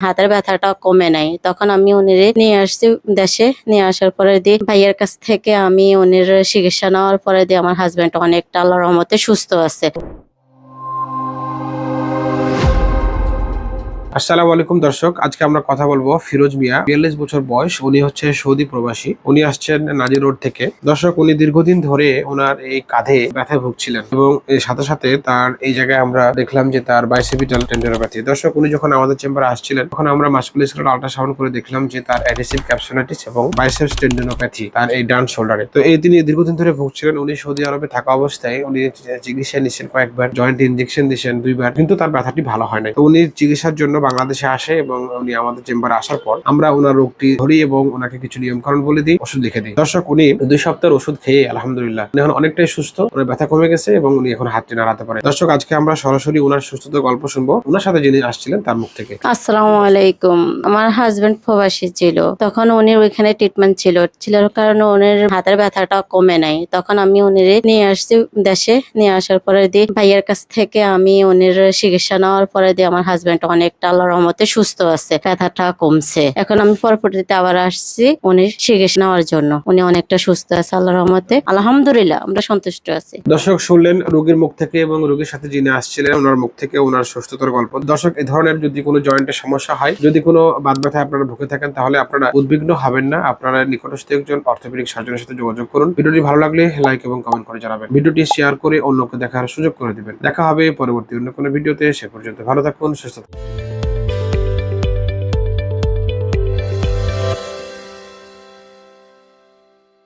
হাতের ব্যথাটা কমে নাই। তখন আমি উনির নিয়ে আসছি দেশে। নিয়ে আসার পরে দিয়ে ভাইয়ের কাছ থেকে আমি উনির চিকিৎসা নেওয়ার পরে দিয়ে আমার হাজব্যান্ড অনেকটা আল্লাহর রহমতে সুস্থ আছে। আসসালামু আলাইকুম, দর্শক। আজকে আমরা কথা বলব ফিরোজ মিয়া, বিয়াল্লিশ বছর বয়স, উনি হচ্ছে সৌদি প্রবাসী। উনি আসছেন নাজির রোড থেকে। দর্শক, উনি দীর্ঘদিন ধরে ওনার এই কাঁধে ব্যথায় ভুগছিলেন এবং এর সাথে সাথে তার এই জায়গায় আমরা দেখলাম যে তার বাইসেপিটাল টেন্ডারোপ্যাথি দর্শক, উনি যখন আমাদের চেম্বারে আসছিলেন, তখন আমরা মাসকুলার আল্ট্রাসাউন্ড করে দেখলাম যে তার অ্যাডিসিভ ক্যাপসুলাইটিস এবং বাইসেপস টেন্ডেনোপ্যাথি তার এই ডান শোল্ডারে তো এই তিনি দীর্ঘদিন ধরে ভুগছিলেন, উনি সৌদি আরবে থাকা অবস্থায় উনি চিকিৎসা নিচ্ছেন, কয়েকবার জয়েন্ট ইনজেকশন দিয়েছেন দুইবার, কিন্তু তার ব্যথাটি ভালো হয় না তো উনি চিকিৎসার জন্য বাংলাদেশে আসে এবং উনি আমাদের চেম্বারে আসার পর আমরা ওনার রোগটি ধরি এবং ওনাকে কিছু নিয়মকানুন বলে দিই, ওষুধ লিখে দিই। দর্শক, উনি দুই সপ্তাহের ওষুধ খেয়ে আলহামদুলিল্লাহ এখন অনেকটাই সুস্থ, ওনার ব্যথা কমে গেছে এবং উনি এখন হাতটি নাড়াতে পারে। দর্শক, আজকে আমরা সরাসরি ওনার সুস্থতার গল্প শুনব। ওনার সাথে যিনি আসছিলেন তার মুখ থেকে। আসসালামু আলাইকুম। আমার হাজবেন্ড প্রবাসী ছিল। তখন উনি ওইখানে ট্রিটমেন্ট ছিল। ছিল কারণে উনির হাতের ব্যথাটা কমে নাই। তখন আমি উনির নিয়ে আসছি দেশে। নিয়ে আসার পরে দিয়ে ভাইয়ের কাছ থেকে আমি উনির চিকিৎসা নেওয়ার পরে দিয়ে আমার হাজবেন্ড অনেকটা আল্লাহর রহমতে সুস্থ আছে, ব্যথাটা কমছে। এখন আমি পরবর্তীতে আবার আসছি উনি চিকিৎসা নেওয়ার জন্য। উনি অনেকটা সুস্থ আছে আল্লাহর রহমতে। আলহামদুলিল্লাহ, আমরা সন্তুষ্ট আছি। দর্শক শুনলেন রোগীর মুখ থেকে এবং রোগীর সাথে যিনি আসছিলেন, ওনার মুখ থেকে ওনার সুস্থতার গল্প। দর্শক, এ ধরনের যদি কোনো জয়েন্টের সমস্যা হয়, যদি কোনো বাদ ব্যথায় আপনারা ভুগে থাকেন, তাহলে আপনারা উদ্বিগ্ন হবেন না। আপনারা নিকটস্থ একজন অর্থোপেডিক সার্জনের সাথে যোগাযোগ করুন। ভিডিওটি ভালো লাগলে লাইক এবং কমেন্ট করে জানাবেন। ভিডিওটি শেয়ার করে অন্যকে দেখার সুযোগ করে দিবেন। দেখা হবে পরবর্তী অন্য কোনো ভিডিওতে। সে পর্যন্ত ভালো থাকুন, সুস্থ থাকুন।